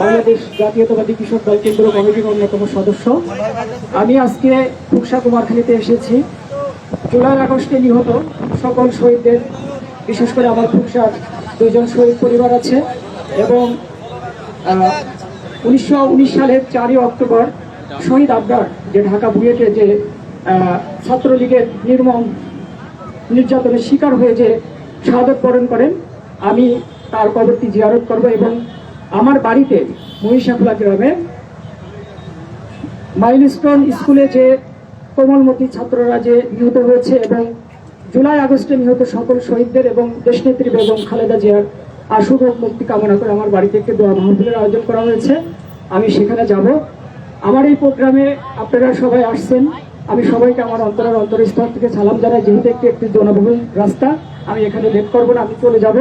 বাংলাদেশ জাতীয়তাবাদী কৃষক দল কেন্দ্র কমিটির অন্যতম সদস্য। আমি আজকে ফুকসা কুমারখালীতে এসেছি। জুলাই আগস্টে নিহত সকল শহীদদের, বিশেষ করে আমার ফুকসার দুইজন শহীদ পরিবার আছে এবং উনিশশো উনিশ সালের চারই অক্টোবর শহীদ আবদার যে ঢাকা বুয়েটে যে ছাত্রলীগের নির্মম নির্যাতনের শিকার হয়ে যে শাহাদত বরণ করেন। আমি তার কবরটি জিয়ারত করব এবং আমার বাড়িতে মহিষাখোলা গ্রামে মাইলস্টোন স্কুলে যে কোমলমতি ছাত্ররা যে নিহত হয়েছে এবং জুলাই আগস্টে নিহত সকল শহীদদের এবং দেশনেত্রী বেগম খালেদা জিয়ার আশু রোগ মুক্তি কামনা করে আমার বাড়িতে একটি দোয়া মাহফিলের আয়োজন করা হয়েছে। আমি সেখানে যাব। আমার এই প্রোগ্রামে আপনারা সবাই আসছেন। আমি সবাইকে আমার অন্তরের অন্তরস্থল থেকে সালাম জানাই। যেহেতু একটি একটি জনবহুল রাস্তা আমি এখানে লেট করব না, আমি চলে যাব।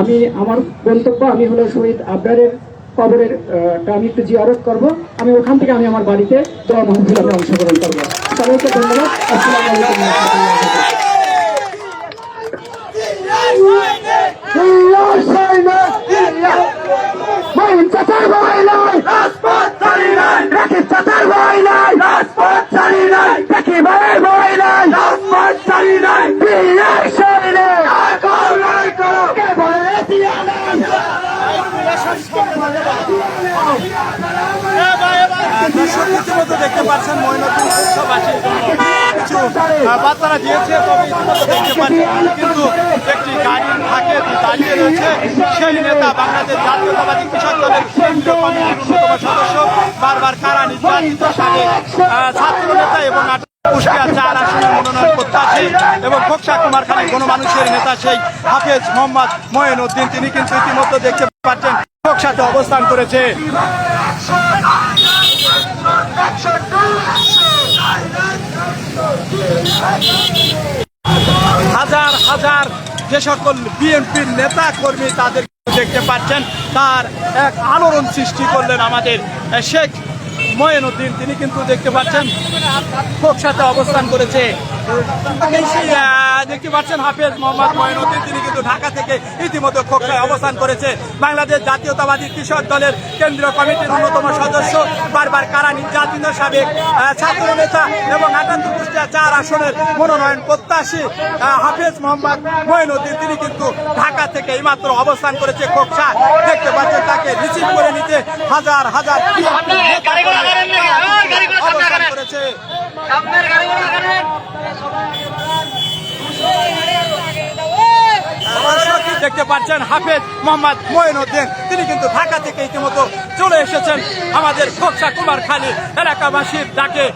আমি, আমার গন্তব্য আমি হলো শহীদ আবরারের কবরের আমি একটু জিয়ারত করব। আমি ওখান থেকে আমি আমার বাড়িতে দোয়া মাহফিল আমি অংশগ্রহণ করব। সবাইকে ধন্যবাদ। মহিন নাই বিয়ের দেখতে পাচ্ছেন ময়নাতুল উৎসবাসীর দিয়েছে তবে দেখতে পাচ্ছেন কিন্তু একটি গাড়ির ফাঁকে দাঁড়িয়ে রয়েছে সেই নেতা বাংলাদেশ জাতীয়তাবাদী কৃষক দলের কেন্দ্রীয় সদস্য বারবার কারা নির্যাতিত সাবেক ছাত্র নেতা এবং অবস্থান করেছে। হাজার হাজার যে সকল বিএনপির নেতা কর্মী তাদের দেখতে পাচ্ছেন তার এক আলোড়ন সৃষ্টি করলেন আমাদের আহ, ময়নুদ্দিন তিনি কিন্তু দেখতে পাচ্ছেন খোকসাতে অবস্থান করেছে। দেখতে পাচ্ছেন হাফেজ মোহাম্মদ ময়নুদ্দিন তিনি কিন্তু ঢাকা থেকে ইতিমধ্যে খোকসায় অবস্থান করেছে। বাংলাদেশ জাতীয়তাবাদী কৃষক দলের কেন্দ্রীয় কমিটির অন্যতম সদস্য বারবার কারা নির্যাতিত সাবেক ছাত্র নেতা এবং আটাত্তর কুষ্টিয়া চার আসনের মনোনয়ন প্রত্যাশী হাফেজ মোহাম্মদ মঈনুদ্দিন তিনি কিন্তু ঢাকা থেকে এইমাত্র অবস্থান করেছে খোকসা দেখতে পাচ্ছেন তাকে রিসিভ করে নিতে হাজার হাজার অবস্থান করেছে। পাচ্ছেন হাফেজ মোহাম্মদ মঈনুদ্দিন। তিনি কিন্তু ঢাকা থেকে ইতিমধ্যে চলে এসেছেন আমাদের খোকসা কুমারখালী এলাকাবাসীর ডাকে।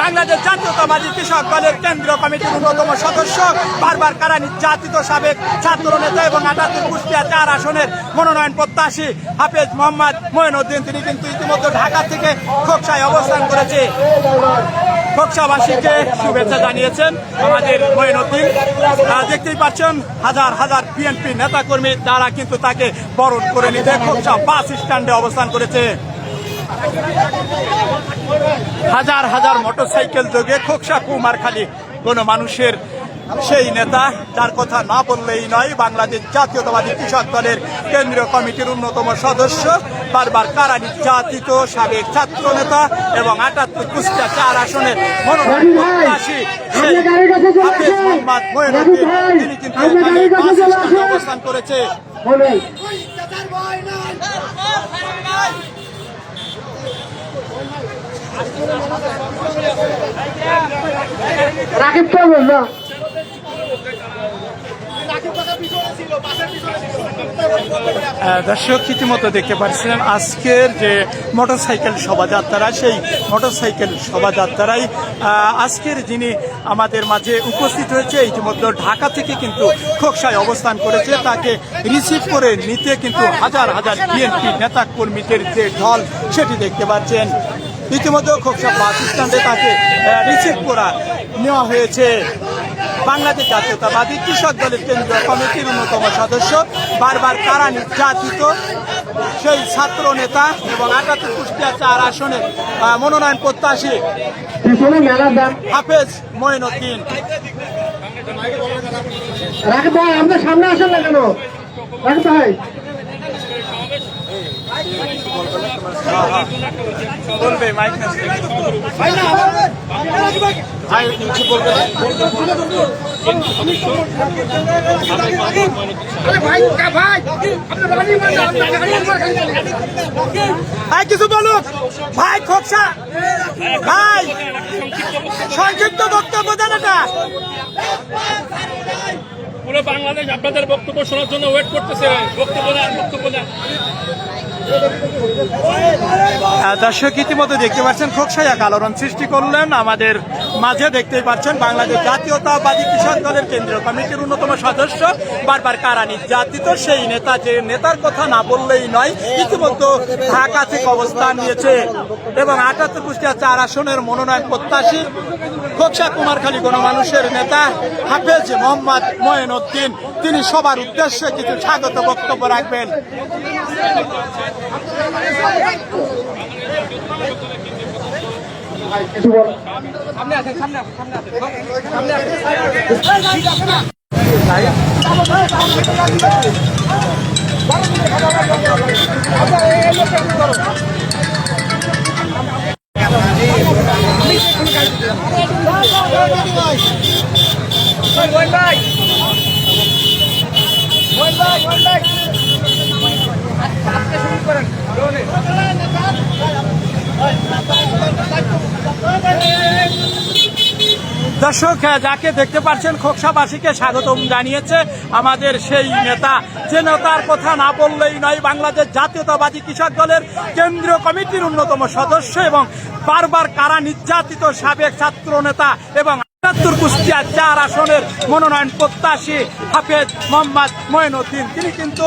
বাংলাদেশ জাতীয়তাবাদী কৃষক দলের কেন্দ্রীয় কমিটির অন্যতম সদস্য বারবার কারা নির্যাতিত সাবেক ছাত্র নেতা এবং আটাত্তর কুষ্টিয়া চার আসনের মনোনয়ন প্রত্যাশী হাফেজ মোহাম্মদ মঈনুদ্দিন তিনি কিন্তু ইতিমধ্যে ঢাকা থেকে খোকসায় অবস্থান করেছে। খোকসাবাসীকে শুভেচ্ছা জানিয়েছেন আমাদের মঈনুদ্দিন আহ, দেখতেই পাচ্ছেন হাজার হাজার বিএনপি নেতাকর্মী তারা কিন্তু তাকে বরণ করে নিতে খোকসা বাস স্ট্যান্ডে অবস্থান করেছে। হাজার হাজার মোটরসাইকেল যোগে খোকসা কুমারখালী কোন মানুষের সেই নেতা যার কথা না বললেই নয় বাংলাদেশ জাতীয়তাবাদী কৃষক দলের কেন্দ্রীয় কমিটির অন্যতম সদস্য বারবার কারা নির্যাতিত সাবেক ছাত্র নেতা এবং আটাত্তর কুষ্টিয়া চার আসনের মনোনয়ন প্রত্যাশী সেই হাফেজ মোহাম্মদ মঈনুদ্দিন তিনি কিন্তু এখানে বাস স্ট্যান্ডে অবস্থান করেছে। রাকিব কে বলল দর্শক ইতিমধ্যে দেখতে পাচ্ছিলেন আজকের যে মোটরসাইকেল শোভাযাত্রা সেই মোটরসাইকেল শোভাযাত্রায় আহ, আজকের যিনি আমাদের মাঝে উপস্থিত হয়েছে ইতিমধ্যে ঢাকা থেকে কিন্তু খোকসায় অবস্থান করেছে। তাকে রিসিভ করে নিতে কিন্তু হাজার হাজার বিএনপি নেতা কর্মীদের যে ঢল সেটি দেখতে পাচ্ছেন। ইতিমধ্যে খোকসা বাস স্ট্যান্ডে তাকে রিসিভ করা নেওয়া হয়েছে। বাংলাদেশ জাতীয়তাবাদী কৃষক দলের কেন্দ্রীয় কমিটির অন্যতম সদস্য, বারবার কারা নির্যাতিত, সেই ছাত্র নেতা এবং আটাত্তর কুষ্টিয়া চার আসনের মনোনয়ন প্রত্যাশী হাফেজ মঈনুদ্দিন রাকিব ভাই আপনার সামনে আসেন না কেন? ভাই ভাই কিছু বলবে ভাই, খোকসা। ভাই, সংক্ষিপ্ত বক্তব্য দেন এটা। পুরো বাংলাদেশ আপনাদের বক্তব্য শোনার জন্য ওয়েট করতেছে বক্তব্য দেন বক্তব্য দেন। দর্শক ইতিমধ্যে দেখতে পাচ্ছেন খোকসাই এক আলোড়ন সৃষ্টি করলেন আমাদের মাঝে দেখতেই পাচ্ছেন বাংলাদেশ জাতীয়তাবাদী কৃষক দলের কেন্দ্রীয় কমিটির অন্যতম সদস্য বারবার কারা নির্যাতিত সেই নেতা, যে নেতার কথা না বললেই নয়, ইতিমধ্যে ঢাকা থেকে অবস্থান নিয়েছে। এবং আটাত্তর কুষ্টিয়া চার আসনের মনোনয়ন প্রত্যাশী খোকসা কুমারখালী গণমানুষের নেতা হাফেজ মোহাম্মদ ময়েন উদ্দিন তিনি সবার উদ্দেশ্যে কিছু স্বাগত বক্তব্য রাখবেন। কিছু বলেন দর্শক যাকে দেখতে পাচ্ছেন, খোকসাবাসীকে স্বাগতম জানিয়েছে আমাদের সেই নেতা। যে নেতার কথা না বললেই নয়, বাংলাদেশ জাতীয়তাবাদী কৃষক দলের কেন্দ্রীয় কমিটির অন্যতম সদস্য এবং বারবার কারা নির্যাতিত সাবেক ছাত্র নেতা এবং আটাত্তর কুষ্টিয়া চার আসনের মনোনয়ন প্রত্যাশী হাফেজ মোহাম্মদ মঈনুদ্দিন তিনি কিন্তু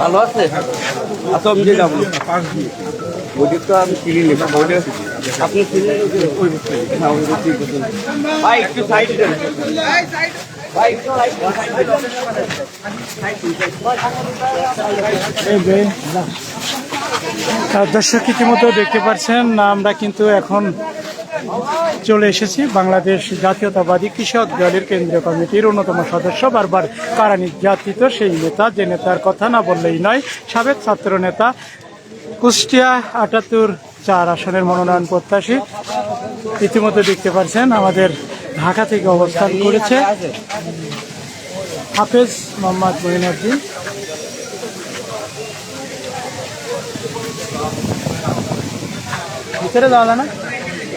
ভালো আছে? আচ্ছা আমি দিলাম বডি তো আমি কিনে নেব বডি আপনি। ভাই, একটু দর্শক ইতিমধ্যে দেখতে পাচ্ছেন, আমরা কিন্তু এখন চলে এসেছি বাংলাদেশ জাতীয়তাবাদী কৃষক দলের কেন্দ্রীয় কমিটির অন্যতম সদস্য বারবার কারা নির্যাতিত সেই নেতা, যে নেতার কথা না বললেই নয়, সাবেক ছাত্র নেতা কুষ্টিয়া আটাত্তর চার আসনের মনোনয়ন প্রত্যাশী। ইতিমধ্যে দেখতে পাচ্ছেন আমাদের ঢাকা থেকে অবস্থান করেছে হাফেজ মোহাম্মদ মহিনুদ্দিন। ভিতরে যাওয়া